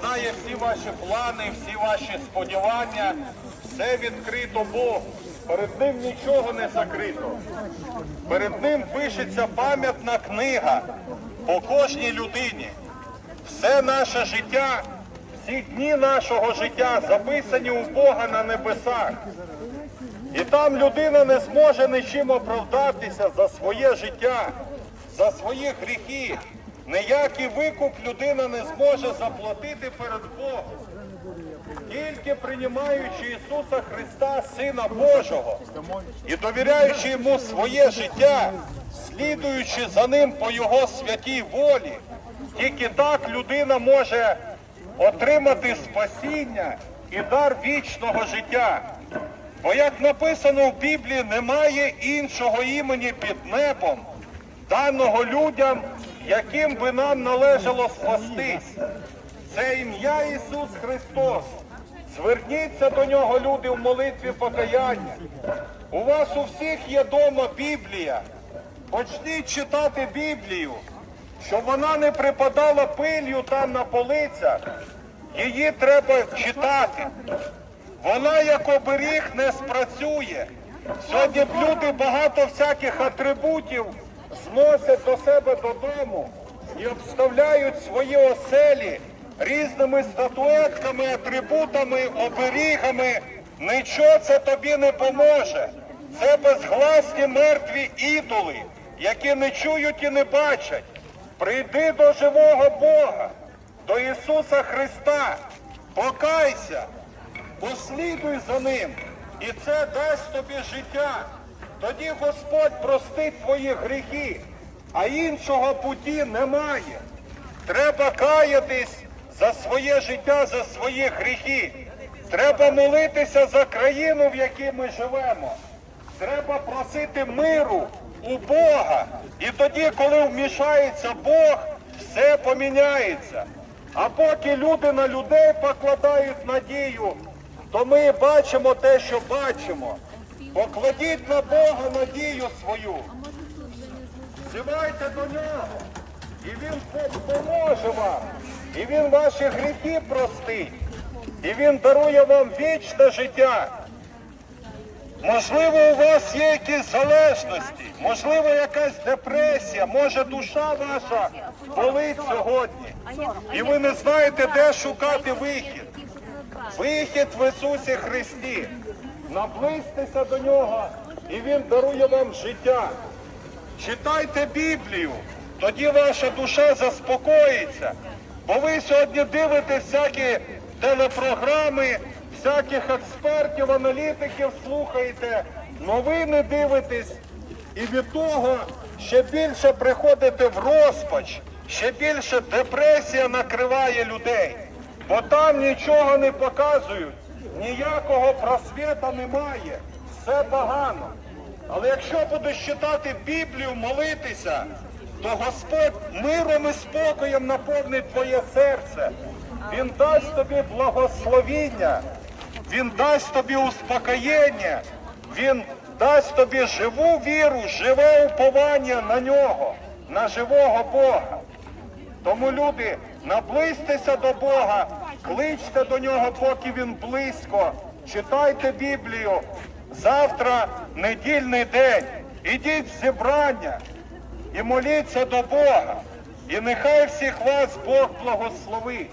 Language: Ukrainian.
знає всі ваші плани, всі ваші сподівання. Все відкрито Богу. Перед ним нічого не закрито. Перед ним пишеться пам'ятна книга по кожній людині. Все наше життя, всі дні нашого життя записані у Бога на небесах. І там людина не зможе нічим оправдатися за своє життя, за свої гріхи. Ніякий викуп людина не зможе заплатити перед Богом. Тільки приймаючи Ісуса Христа, Сина Божого, і довіряючи йому своє життя, слідуючи за ним по Його святій волі, тільки так людина може отримати спасіння і дар вічного життя. Бо як написано в Біблії, немає іншого імені під небом, даного людям, яким би нам належало спастись. Це ім'я Ісус Христос. Зверніться до нього, люди, в молитві покаяння. У вас у всіх є дома Біблія. Почніть читати Біблію, щоб вона не припадала пилью там на полицях. Її треба читати. Вона як оберіг не спрацює. Сьогодні люди багато всяких атрибутів зносять до себе додому і обставляють свої оселі різними статуетками, атрибутами, оберігами. Нічого це тобі не поможе. Це безгласні мертві ідоли, які не чують і не бачать. Прийди до живого Бога, до Ісуса Христа, покайся, послідуй за ним, і це дасть тобі життя. Тоді Господь простить твої гріхи, а іншого путі немає. Треба каятись за своє життя, за свої гріхи. Треба молитися за країну, в якій ми живемо. Треба просити миру у Бога. І тоді, коли вмішається Бог, все поміняється. А поки люди на людей покладають надію, то ми бачимо те, що бачимо. Покладіть на Бога надію свою. Взивайте до нього, і він допоможе вам, і він ваші гріхи простить, і він дарує вам вічне життя. Можливо, у вас є якісь залежності, можливо, якась депресія, може душа ваша болить сьогодні. І ви не знаєте, де шукати вихід. Вихід в Ісусі Христі. Наблизьтеся до нього, і Він дарує вам життя. Читайте Біблію, тоді ваша душа заспокоїться. Бо ви сьогодні дивитесь всякі телепрограми, всяких експертів, аналітиків слухаєте, новини дивитесь, і від того ще більше приходите в розпач, ще більше депресія накриває людей. Бо там нічого не показують, ніякого просвіта немає, все погано. Але якщо будеш читати Біблію, молитися, то Господь миром і спокоєм наповнить твоє серце. Він дасть тобі благословіння, Він дасть тобі успокоєння, Він дасть тобі живу віру, живе уповання на нього, на живого Бога. Тому, люди, наблизьтеся до Бога, кличте до нього, поки він близько. Читайте Біблію. Завтра недільний день. Ідіть в зібрання і моліться до Бога. І нехай всіх вас Бог благословить.